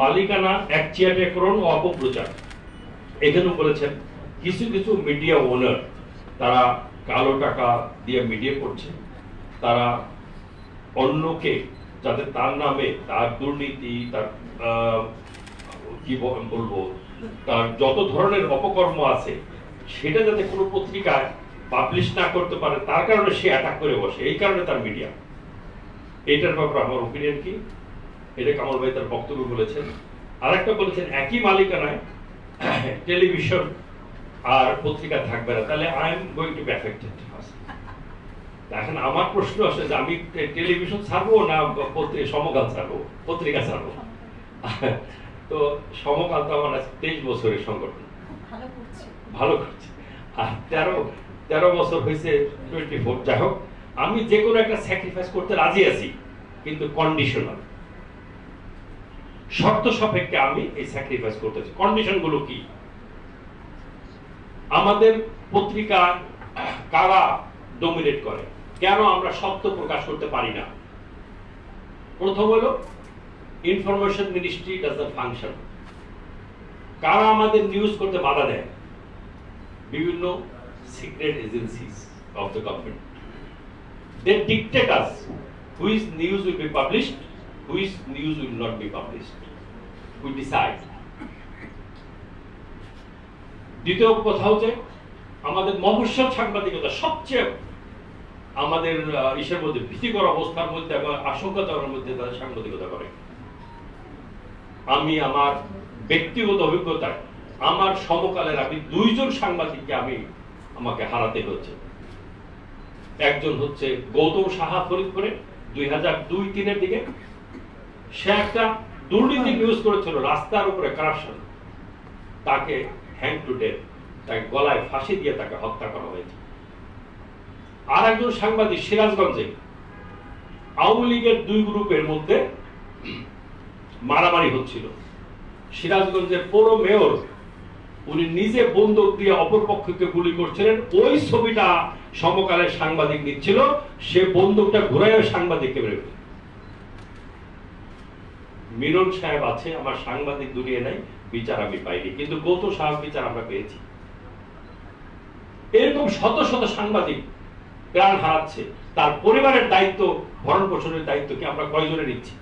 মালিকানা একচিয়াটীকরণ ও অপপ্রচার। এখানেও বলেছেন, কিছু কিছু মিডিয়া ওনার তারা কালো টাকা দিয়ে মিডিয়া করছে। তারা অন্যকে, যাতে তার নামে, তার দুর্নীতি, তার কি বলব, তার যত ধরনের অপকর্ম আছে, সেটা যাতে কোনো পত্রিকায় পাবলিশ না করতে পারে, তার কারণে সে অ্যাটাক করে বসে। এই কারণে তার মিডিয়া এইটার ব্যাপারে আমার ওপিনিয়ন কি? এটা কামাল ভাই তার বক্তব্য বলেছেন। আরেকটা বলেছেন একই মালিকানায় টেলিভিশন আর পত্রিকা থাকবে না। তাহলে I am going to be affected এখন আমার প্রশ্ন আসে যে আমি টেলিভিশন ছাড়বো না সমকাল ছাড়বো? পত্রিকা ছাড়বো? তো সমকাল তো আমার আছে তেইশ বছরের সংগঠন। ভালো ভালো করছে। আর তেরো তেরো বছর হয়েছে টোয়েন্টি ফোর যাই হোক আমি যে কোনো একটা স্যাক্রিফাইস করতে রাজি আছি কিন্তু কন্ডিশনাল শর্ত সাপেক্ষে আমি এই স্যাক্রিফাইস করতেছি। কন্ডিশনগুলো কি? আমাদের পত্রিকা কারা ডোমিনেট করে? কেন আমরা সত্য প্রকাশ করতে পারি না? প্রথম হলো information ministry does the function কারা আমাদের নিউজ করতে বাধা দেয়? বিভিন্ন secret agencies of the government they dictate us which news will be published which news will not be published we decide দ্বিতীয় কথা হচ্ছে, আমাদের মফস্বল সাংবাদিকতা সবচেয়ে আমাদের ইসের মধ্যে ভীতিকর অবস্থার মধ্যে এবং মধ্যে তাদের সাংবাদিকতা করে। আমি আমার ব্যক্তিগত অভিজ্ঞতায়, আমার সমকালের আমি দুইজন সাংবাদিককে আমি আমাকে হারাতে হচ্ছে একজন হচ্ছে গৌতম সাহা ফরিদপুরে, দুই হাজার দুই তিনের দিকে সে একটা দুর্নীতি নিউজ করেছিল, রাস্তার উপরে কারাপশন তাকে হ্যান্ড টু ডেথ তাকে গলায় ফাঁসি দিয়ে তাকে হত্যা করা হয়েছে। আর একজন সাংবাদিক, সিরাজগঞ্জে, আওয়ামী লীগের দুই গ্রুপের মধ্যে মারামারি হচ্ছিল। সিরাজগঞ্জের পৌর মেয়র, উনি নিজে বন্দুক দিয়ে অপর পক্ষকে গুলি করছিলেন। ওই ছবিটা সমকালের সাংবাদিক নিচ্ছিল, সে বন্দুকটা ঘুরাইয়া সাংবাদিককে মেরে মিলন সাহেব আছে, আমার সাংবাদিক দুনিয়া নাই, বিচার আমি পাইনি। কিন্তু গৌতম সাহেব বিচার আমরা পেয়েছি। এরকম শত শত সাংবাদিক প্রাণ হারাচ্ছে। তার পরিবারের দায়িত্ব ভরণ পোষণের দায়িত্ব কি আমরা কয়জনে নিচ্ছি?